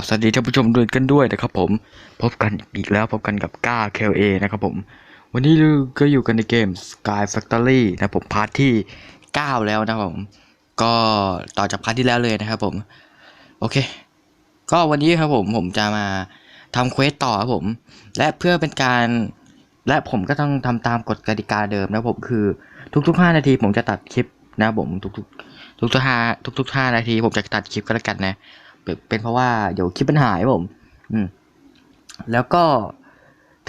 บสวัสดีท่านผู้ชมด้วยกันด้วยนะครับผมพบกันอีกแล้วพบกันกับก้า KLA นะครับผม วันนี้ก็อยู่กันในเกม Sky Factory นะผมพาร์ทที่ 9 แล้วนะครับผม ก็ต่อจากพาร์ทที่แล้วเลยนะครับผมโอเค ก็วันนี้ครับผมผมจะมาทำเควสต่อครับผม และเพื่อเป็นการและผมก็ต้องทำตามกฎกติกาเดิมนะผมคือทุกๆ 5 นาทีผมจะตัดคลิปนะผมทุกๆทุกๆห้าทุกๆห้านาทีผมจะตัดคลิปก็แล้วกันนะ เป็นเพราะว่าเดี๋ยวคลิปมันหายผม อืม แล้วก็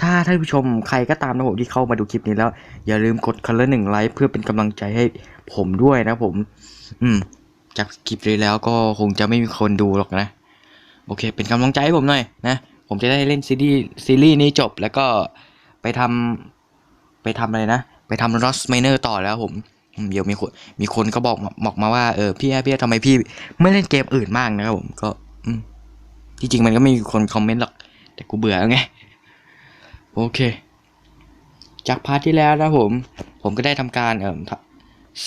ถ้าท่านผู้ชมใครก็ตามนะผมที่เข้ามาดูคลิปนี้แล้ว อย่าลืมกดคันละหนึ่งไลค์เพื่อเป็นกำลังใจให้ผมด้วยนะผม อืม จากคลิปนี้แล้วก็คงจะไม่มีคนดูหรอกนะ โอเค เป็นกำลังใจให้ผมหน่อยนะ ผมจะได้เล่นซีรีส์ซีรีส์นี้จบแล้วก็ไปทำไปทำอะไรนะ ไปทำ Lost Miner ต่อแล้วผม เดี๋ยวมีคนมีคนก็บอกมาบอกมาว่าเออพี่แอพี่ทำไมพี่ไม่เล่นเกมอื่นบ้างนะครับผมก็ที่จริงมันก็ไม่มีคนคอมเมนต์หรอก แต่กูเบื่อไง โอเค จากพาร์ทที่แล้วนะผม ผมก็ได้ทำการเอ่อ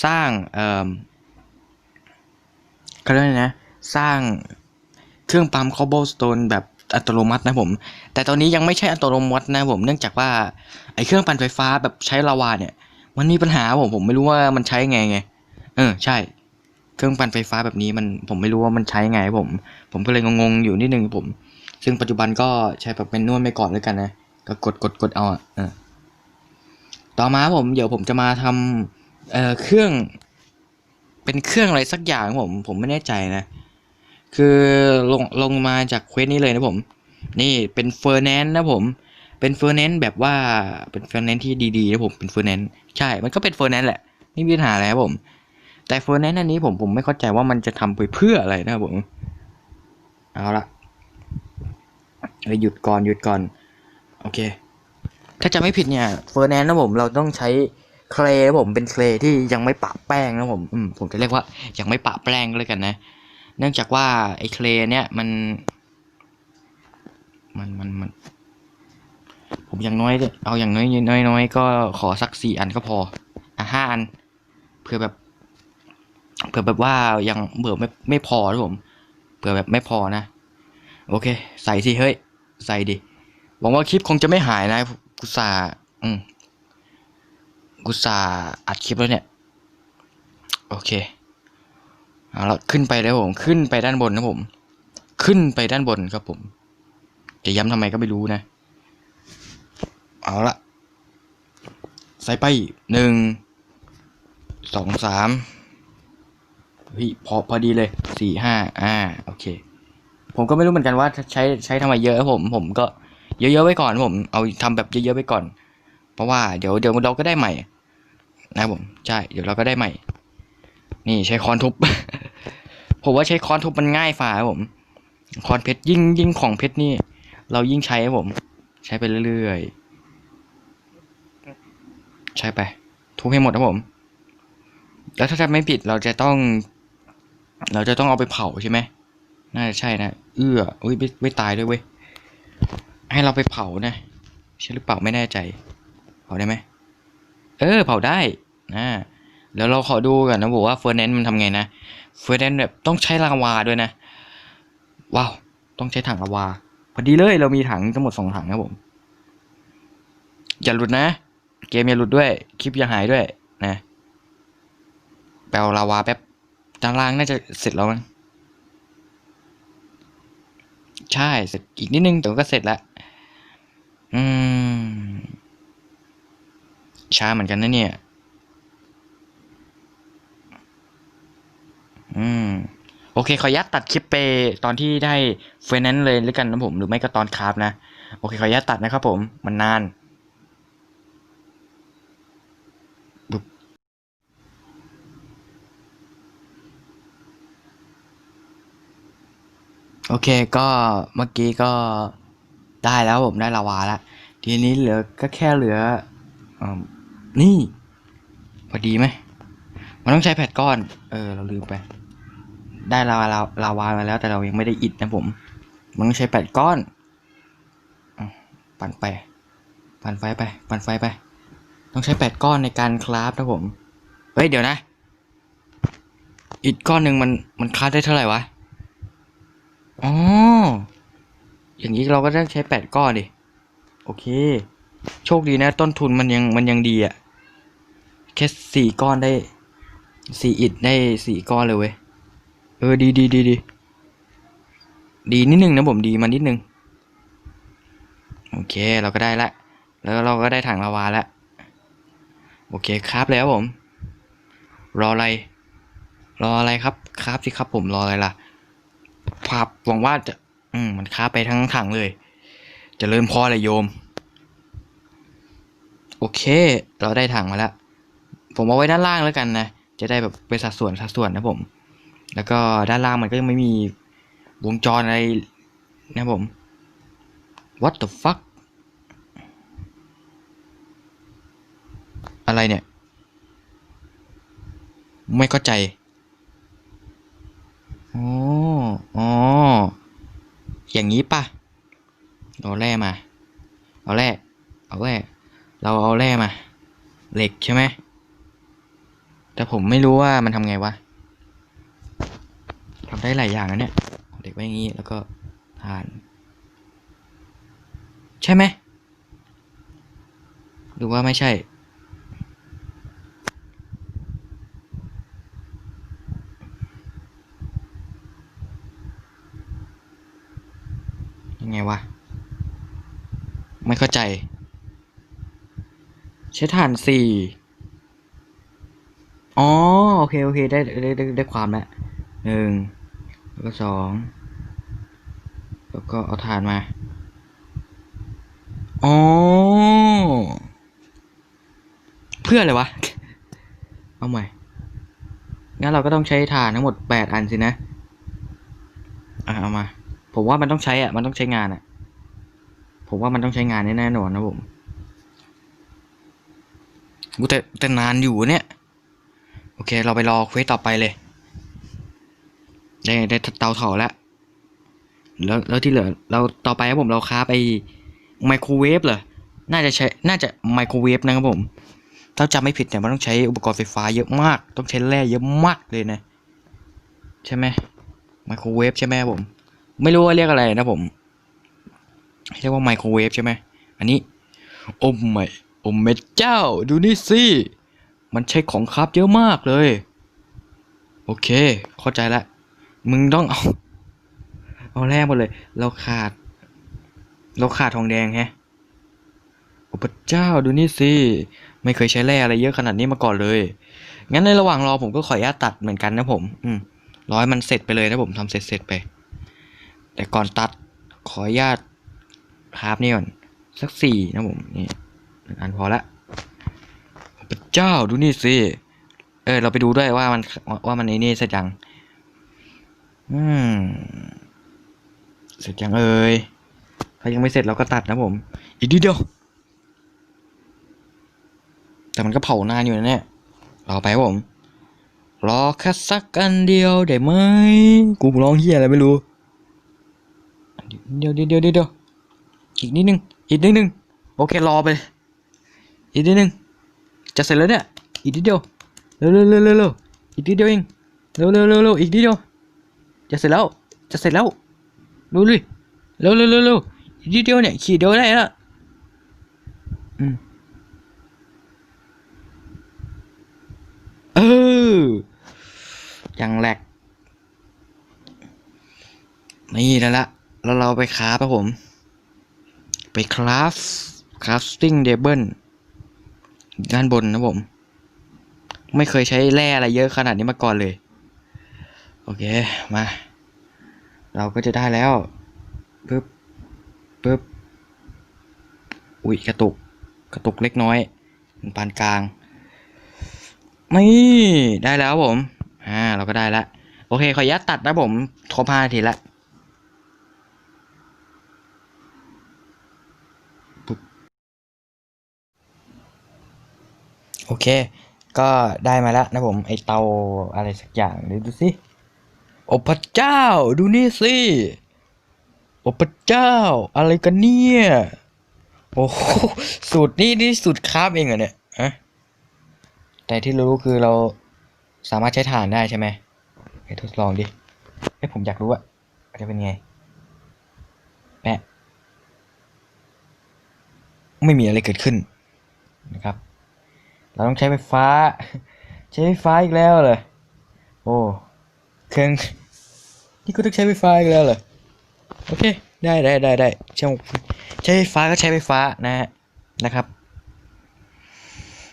สร้างเอ่อเขาเรียกไงนะ สร้างเครื่องปั๊มคอ b บ e สโตนแบบอัตโนมัตินะผม แต่ตอนนี้ยังไม่ใช่อัตโนมัตินะผม เนื่องจากว่าไอเครื่องปั่นไฟฟ้าแบบใช้ลาวาเนี่ย มันมีปัญหาผมผมไม่รู้ว่ามันใช้ไงไง เออใช่ เครื่องปั่นไฟฟ้าแบบนี้มันผมไม่รู้ว่ามันใช้ไงผม ผมก็เลยงงๆอยู่นิดนึงผม ซึ่งปัจจุบันก็ใช้แบบเป็นนวดไปก่อนแล้วกันนะก็กดกดกดเอาอะเออต่อมาผมเดี๋ยวผมจะมาทำเอ่อเครื่อง เป็นเครื่องอะไรสักอย่างผม ผมไม่แน่ใจนะ คือลงลงมาจากเควสนี้เลยนะผม นี่เป็นเฟอร์แนนนะผม เป็นเฟอร์แนนแบบว่าเป็นเฟอร์แนนที่ดีๆนะผมเป็นเฟอร์แนนใช่มันก็เป็นเฟอร์แนนแหละไม่มีปัญหาอะไรครับผม แต่เฟอร์แนนอันนี้ผมผมไม่เข้าใจว่ามันจะทำไปเพื่ออะไรนะผมเอาละเอ้ยหยุดก่อนหยุดก่อนโอเค ถ้าจะไม่ผิดเนี่ยเฟอร์แนนนะผมเราต้องใช้เคลนะผมเป็นเคลที่ยังไม่ปะแป้งนะผมอืมผมจะเรียกว่ายังไม่ปะแป้งเลยกันนะ เนื่องจากว่าไอ้เคลเนี่ยมัน มันมันมัน ผมอย่างน้อยเนี่ยเอาอย่างน้อยน้อยน้อยก็ขอสักสี่อันก็พออะห้าอันเผื่อแบบเผื่อแบบว่ายังเบื่อไม่ไม่พอนะผมเผื่อแบบไม่พอนะ โอเค ใส่สิเฮ้ย ใส่ดิหวังว่าคลิปคงจะไม่หายนะกุศาอืมกุศาอัดคลิปแล้วเนี่ย โอเคเอาละขึ้นไปแล้วผมขึ้นไปด้านบนนะผม ขึ้นไปด้านบนครับผม จะย้ำทำไมก็ไม่รู้นะ เอาละใส่ไปหนึ่งสองสามเฮ้ยพอพอดีเลยสี่ห้าอ่าโอเค ผมก็ไม่รู้เหมือนกันว่าใช้ใช้ทำไมเยอะครับผม ผมก็เยอะๆไว้ก่อนผม เอาทำแบบเยอะๆไว้ก่อน เพราะว่าเดี๋ยวเดี๋ยวเราก็ได้ใหม่ นะผมใช่เดี๋ยวเราก็ได้ใหม่ นี่ใช้ค้อนทุบ ผมว่าใช้ค้อนทุบมันง่ายฝ่าผมค้อนเพชรยิ่งยิ่งของเพชรนี่ เรายิ่งใช้ครับผม ใช้ไปเรื่อยๆ ใช้ไป ทุบให้หมดครับผม แล้วถ้าจำไม่ผิดเราจะต้อง เราจะต้องเอาไปเผาใช่ไหมน่าจะใช่นะ เอื้ออุ้ยไม่ไม่ตายด้วยเว้ย ให้เราไปเผานะ ใช่หรือเปล่าไม่แน่ใจ เผาได้ไหม เออ เผาได้นะแล้วเราขอดูกันนะบอกว่าเฟอร์แนนมันทำไงนะ เฟอร์แนนแบบต้องใช้ลาวาด้วยนะ ว้าว ต้องใช้ถังลาวา พอดีเลยเรามีถังทั้งหมดสองถังครับผม อย่าหลุดนะ เกมอย่าหลุดด้วย คลิปอย่าหายด้วยนะแปลลาวาแป๊บด้านล่างน่าจะเสร็จแล้วมั้งใช่เสร็จอีกนิดนึงแต่ก็เสร็จแล้วอืม ช้าเหมือนกันนะเนี่ย อืม โอเค ขออนุญาตตัดคลิปไปตอนที่ได้เฟรนนั้นเลยแล้วกันนะผม หรือไม่ก็ตอนคราฟนะ โอเค ขออนุญาตตัดนะครับผม มันนาน โอเคก็เมื่อกี้ก็ได้แล้วผมได้ลาวาแล้วทีนี้เหลือก็แค่เหลืออนี่พอดีไหมมันต้องใช้แผ่นก้อน เออ เราลืมไป ได้ลาวาลาลาวามาแล้วแต่เรายังไม่ได้อิดนะผม มันต้องใช้แผ่นก้อนอปั่นไป ปั่นไฟไป ปั่นไฟไป ต้องใช้แปดก้อนในการคราฟนะผม เฮ้ยเดี๋ยวนะ อิดก้อนหนึ่งมันมันคราฟได้เท่าไหร่วะ อ๋อ อย่างนี้เราก็ต้ใช้แปดก้อนดิ โอเค โชคดีนะ ต้นทุนมันยังมันยังดีอะ่ะแค่สี่ก้อนได้สี่อิดได้สี่ก้อนเลยเว้ย เออดีดีดีดีดีนิดนึงนะผมดีมานิดนึง โอเคเราก็ได้ละ แล้วเราก็ได้ถังลาวาล้วโอเคครับแล้วผม รออะไร รออะไรครับ ครับสิครับผมรออะไรล่ะ ภาพหวังว่าจะ อืมมันค้าไปทั้งถังเลยเจะเริ่มพอเลยโยม โอเค เราได้ถังมาแล้ว ผมเอาไว้ด้านล่างแล้วกันนะ จะได้แบบเป็นสัดส่วนสัดส่วนนะผม แล้วก็ด้านล่างมันก็ยังไม่มีวงจรอะไรนะผม what the fuck อะไรเนี่ย ไม่เข้าใจ อ๋อ อย่างนี้ปะเอาแร่มา เอาแร่ เอาแร่ เราเอาแร่มา เหล็กใช่ไหม แต่ผมไม่รู้ว่ามันทำไงวะทำได้หลายอย่างนะเนี่ยเอาเหล็กไว้อย่างนี้แล้วก็ทาน ใช่ไหมหรือว่าไม่ใช่ ไงวะ ไม่เข้าใจ ใช้ฐานสี่อ๋อ โอเค โอเค ได้ได้ได้ได้ความแล้วหนึ่งแล้วก็สองแล้วก็เอาฐานมาอ๋อเพื่ออะไรวะ เอาใหม่ งั้นเราก็ต้องใช้ฐานทั้งหมดแปดอันสินะ อะเอามา ผมว่ามันต้องใช้อะ มันต้องใช้งานอะ ผมว่ามันต้องใช้งานแน่ๆนอนนะผมกูแต่แต่นานอยู่เนี่ย โอเค เราไปรอเควสต่อไปเลย ได้ได้เตาเผาแล้ว แล้วแล้วที่เหลือ เราต่อไปครับผมเราค้าไปไมโครเวฟเหรอ น่าจะใช้ น่าจะไมโครเวฟนะครับผม ถ้าจำไม่ผิดเนี่ยมันต้องใช้อุปกรณ์ไฟฟ้าเยอะมาก ต้องใช้แร่เยอะมากเลยนะ ใช่ไหมไมโครเวฟใช่ไหมครับผม ไม่รู้ว่าเรียกอะไรนะผมเรียกว่าไมโครเวฟใช่ไหมอันนี้โอ้ไม่โอ้เม็ดเจ้า ดูนี่สิ มันใช้ของคราบเยอะมากเลย โอเค เข้าใจละ มึงต้องเอา เอาแร่หมดเลย เราขาด เราขาดทองแดงแฮะโอ้พระเจ้าดูนี่สิ ไม่เคยใช้แร่อะไรเยอะขนาดนี้มาก่อนเลย งั้นในระหว่างรอผมก็ขออนุญาตตัดเหมือนกันนะผม อืมร้อยมันเสร็จไปเลยนะผมทำเสร็จเสร็จไป แต่ก่อนตัดขออนุญาตคราฟนี่ก่อนสักสี่นะผมนี่หนึ่งอันพอละพระเจ้าดูนี่สิเออเราไปดูด้วยว่ามันว่ามันไอ้นี่เสร็จยังอืมเสร็จยังเอ่ยถ้ายังไม่เสร็จเราก็ตัดนะผม อีกนิดเดียว แต่มันก็เผานานอยู่นะเนี่ยรอไปผม รอแค่สักอันเดียวได้ไหมกูร้องเฮียอะไรไม่รู้ เดี๋ยวเดี๋ยวเดี๋ยวเดี๋ยวอีกนิดนึง อีกนิดนึง โอเค รอไป อีกนิดนึง จะเสร็จแล้วเนี่ย อีกนิดเดียว เร็วเร็วเร็วเร็วอีกนิดเดียวเอง เร็วเร็วเร็วเร็วอีกนิดเดียว จะเสร็จแล้ว จะเสร็จแล้วดูเลยเร็วเร็วเร็วเร็วอีกนิดเดียวเนี่ย ขีดเดียวได้แล้ว อืมเออยังแหลกนี่แล้วละ แล้วเราไปคราฟครับผม ไปคราฟคราฟติ้งเดเบิลด้านบนนะผม ไม่เคยใช้แร่อะไรเยอะขนาดนี้มาก่อนเลย โอเค มา เราก็จะได้แล้วปึ๊บปึ๊บอุ้ยกระตุก กระตุกเล็กน้อยเป็นปานกลางนี่ได้แล้วผม อ่า เราก็ได้ล้วโอเค ขออนุญาตตัดนะผมครบห้าทีละ โอเค ก็ได้มาแล้วนะผม ไอเตาอะไรสักอย่างเดี๋ยวดูสิโอ้พระเจ้า ดูนี่สิโอ้พระเจ้า อะไรกันเนี่ย โอ้โหสูตรนี่นี่สูตรคราฟเองเหรอเนี่ยฮะแต่ที่รู้คือเราสามารถใช้ถ่านได้ใช่ไหมไปทดลองดิเอ้ผมอยากรู้อะว่าจะเป็นไง แปะ ไม่มีอะไรเกิดขึ้นนะครับ เราต้องใช้ไฟฟ้า ใช้ไฟฟ้าอีกแล้วเลยโอ้เครื่องนี่ก็ต้องใช้ไฟฟ้าอีกแล้วเหรอโอเคได้ได้ได้ได้ใช้ใช้ไฟฟ้าก็ใช้ไฟฟ้านะฮะนะครับ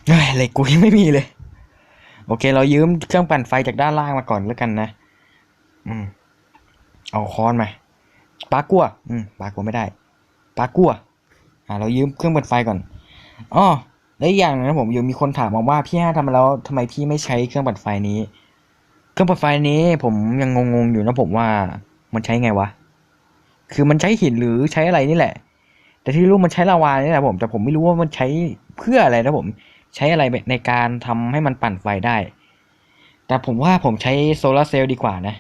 เฮ้ยเล็กกูยังไม่มีเลย โอเค เรายืมเครื่องปั่นไฟจากด้านล่างมาก่อนแล้วกันนะ อืม เอาค้อนมาปากัว อืมปากัวไม่ได้ปากัว อ่า เรายืมเครื่องปั่นไฟก่อนอ๋อ และอีกอย่างนึงนะผมอยู่มีคนถามมาว่าพี่ห้าทำมาแล้วทำไมพี่ไม่ใช้เครื่องปั่นไฟนี้ เครื่องปั่นไฟนี้ผมยังงงๆอยู่นะผมว่ามันใช้ไงวะ คือมันใช้หินหรือใช้อะไรนี่แหละ แต่ที่รู้มันใช้ลาวานี่แหละผมแต่ผมไม่รู้ว่ามันใช้เพื่ออะไรนะผมใช้อะไรในการทำให้มันปั่นไฟได้ แต่ผมว่าผมใช้โซลาร์เซลล์ดีกว่านะ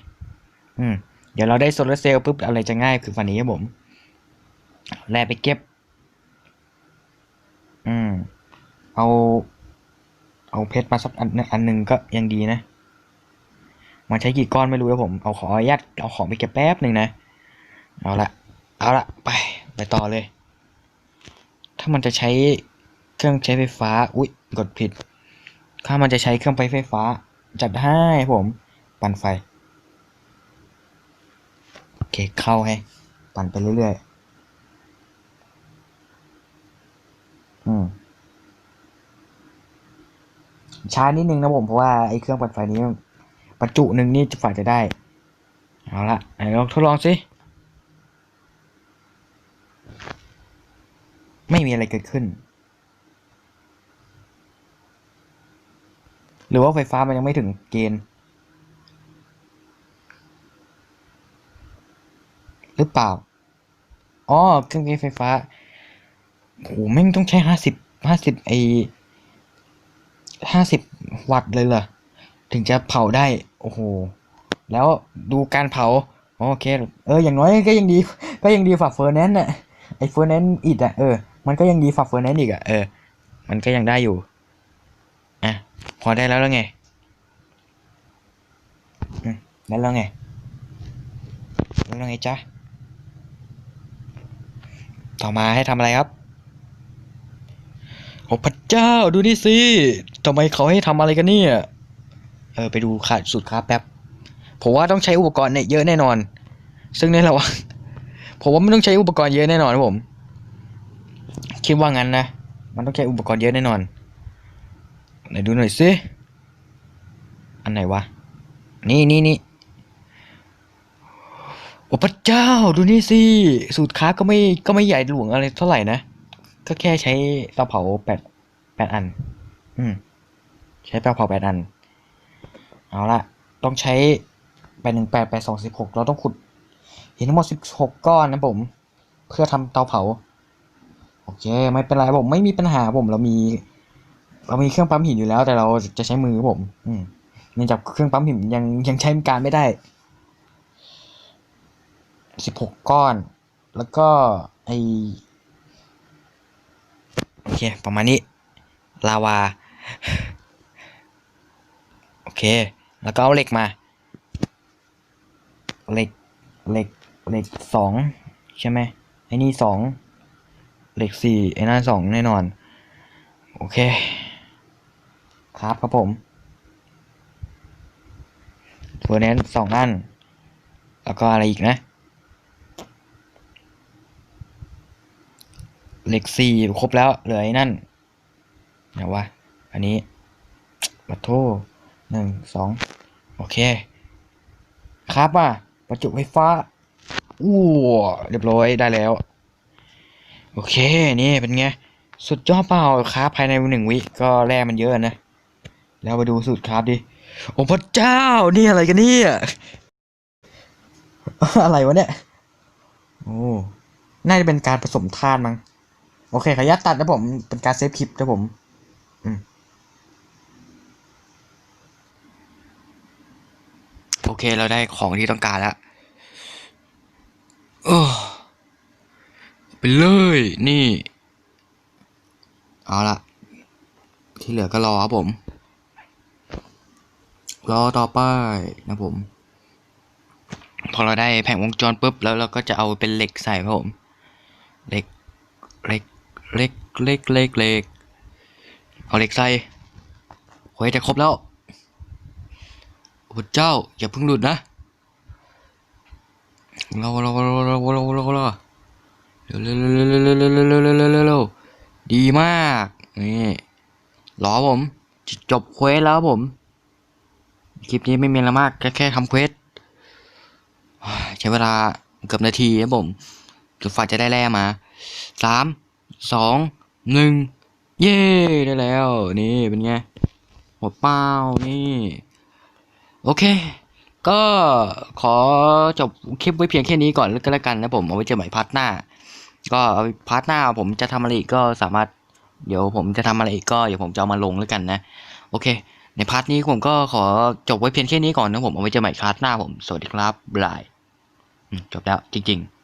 อืม เดี๋ยวเราได้โซลาร์เซลล์ปุ๊บอะไรจะง่ายคือฝันนี้ครับผมแร่ไปเก็บ อืม เอา เอาเพชรมาสักอันอันหนึ่งก็ยังดีนะมันใช้กี่ก้อนไม่รู้ครับผม เอาขออนุญาตเอาของไปเก็บแป๊บหนึ่งนะ เอาละ เอาละไป ไปต่อเลย ถ้ามันจะใช้เครื่องใช้ไฟฟ้า อุ๊ย กดผิด ถ้ามันจะใช้เครื่องไฟฟ้า จัดให้ผม ปั่นไฟ โอเค เข้าให้ ปั่นไปเรื่อยๆ อืม ช้านิดนึงนะผมเพราะว่าไอ้เครื่องปั่นไฟนี้บรรจุหนึ่งนี่จะฝ่าจะได้ เอาละไหนลองทดลองสิ ไม่มีอะไรเกิดขึ้น หรือว่าไฟฟ้ามันยังไม่ถึงเกณฑ์ หรือเปล่า อ๋อเครื่องไฟฟ้าโหแม่งต้องใช้ห้าสิบห้าสิบไอ ห้าสิบวัตต์เลยเหรอ ถึงจะเผาได้ โอ้โห แล้วดูการเผา โอเค เออ อย่างน้อยก็ยังดี ก็ยังดีฝ่าเฟอร์แนนซ์น่ะ ไอเฟอร์แนนซ์อิดอะ เออ มันก็ยังดีฝ่าเฟอร์แนนซ์อีกอะ เออ มันก็ยังได้อยู่ อะ พอได้แล้วแล้วไงได้แล้วไงได้แล้วไงจ๊ะ ต่อมาให้ทำอะไรครับโอ้พระเจ้าดูนี่สิ ทำไมเขาให้ทำอะไรกันเนี่ย เออไปดูขาดสุดครับแป๊บ ผมว่าต้องใช้อุปกรณ์เนี่ยเยอะแน่นอน ซึ่งในระหว่างผมว่าไม่ต้องใช้อุปกรณ์เยอะแน่นอนผม คิดว่างั้นนะ มันต้องใช้อุปกรณ์เยอะแน่นอน ไหนดูหน่อยสิ อันไหนวะ นี่นี่นี่โอ้พระเจ้าดูนี่สิ สูตรค้าก็ไม่ก็ไม่ใหญ่หลวงอะไรเท่าไหร่นะ ก็แค่ใช้เตาเผาแปดแปดอัน อืม ใช้เตาเผาแปดอัน เอาละต้องใช้แปดหนึ่งแปดแปดสองสิบหกเราต้องขุดหินทั้งหมดสิบหกก้อนนะผม เพื่อทำเตาเผา โอเค ไม่เป็นไรผมไม่มีปัญหาผมเรามี เรามีเครื่องปั๊มหินอยู่แล้ว แต่เราจะใช้มือผม อืมเนื่องจากเครื่องปั๊มหินยังยังใช้การไม่ได้สิบหกก้อน แล้วก็ไอโอเค ประมาณนี้ ลาวา อเค แล้วก็เอาเหล็กมา เหล็ก เหล็ก เหล็กสองใช่ไหมไอ้นี่สอง เหล็กสี่ไอ้นั่นสองแน่นอน โอเค ครับครับผมเฟอร์แนนสองอัน แล้วก็อะไรอีกนะ เหล็กสี่ครบแล้ว เหลือไอ้นั่นเดี๋ยววะ อันนี้ปัทโทษ หนึ่งสองโอเค ครับอะประจุไฟฟ้าอู้เรียบร้อยได้แล้ว โอเค นี่เป็นไง สุดยอดเปล่าครับ ภายในหนึ่งวิก็แร่มันเยอะนะ แล้วมาดูสูตรครับดิ โอ้พระเจ้า นี่อะไรกันเนี่ย อะไรวะเนี่ย โอ้น่าจะเป็นการผสมธาตุมั้ง โอเค ขออนุญาตตัดนะผม เป็นการเซฟคลิปนะผม อืม อเคเราได้ของที่ต้องการแล้วออไปเลยนี่ เอาละที่เหลือก็รอครับผม รอต่อไปนะผม พอเราได้แผงวงจรปุ๊บแล้วเราก็จะเอาเป็นเหล็กใส่ครับผมเหล็กเหล็กเหล็กเหล็กเหล็กเหล็กเอาเหล็กใส่เฮ้ยจะครบแล้ว โอ้เจ้า อย่าเพิ่งหลุดนะเราเราเราเราเราเราเราเร็วเร็วเร็วเร็วเร็วเร็วเร็วเร็วเร็วดีมากนี่รอผมจบเควสแล้วผม คลิปนี้ไม่มีอะไรมากแค่แค่ทำเควสใช้เวลาเกือบนาทีครับผมจนฝ่าจะได้แร่มาสามสองหนึ่งเย้ได้แล้ว นี่เป็นไงหัวเป้านี่ โอเค ก็ขอจบคลิปไว้เพียงแค่นี้ก่อนแล้วก็แล้วกันนะผมเอาไว้เจอใหม่พาร์ทหน้า ก็พาร์ทหน้าผมจะทำอะไรอีกก็สามารถ เดี๋ยวผมจะทำอะไรอีกก็เดี๋ยวผมจะเอามาลงแล้วกันนะ โอเค ในพาร์ทนี้ผมก็ขอจบไว้เพียงแค่นี้ก่อนนะผมเอาไว้เจอใหม่พาร์ทหน้าผมสวัสดีครับบายจบแล้วจริง ๆ